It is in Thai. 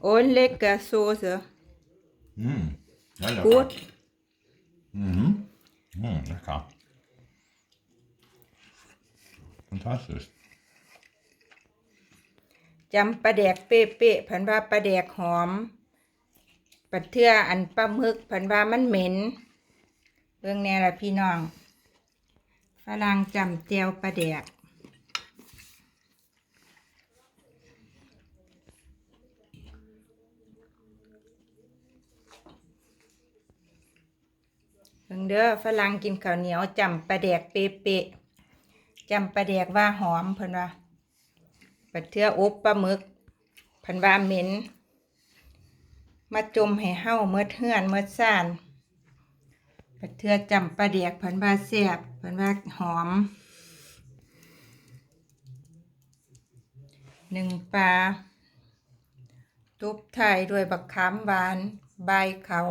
Und lecker Soße. Mm. Ja, lecker. Gut. Mhm. Mm, lecker. Fantastisch. จำปลาแดกเป๊ะๆเพันว่าปลาแดกหอมปลาเทื่ออันปลาหมึกเพันว่ามันเหม็นเรื่องแน่ละพี่น้องฝรั่งจำเจียวปลาแดก เพิ่งเด้อฝรั่งกินข้าวเหนียวจำปลาแดกเป๊ะๆจำปลาแดกว่าหอมเพิ่นว่าปลาเทืออบปลาหมึกเพิ่นว่าเหม็น มาจมให้เฮาเมื่อเทือนเมื่อซ่านปลาเทือจำปลาแดกเพิ่นว่าแซ่บเพิ่นว่าหอมหนึ่งปลาตุบไทยด้วยบักขามหวาน ใบเข่า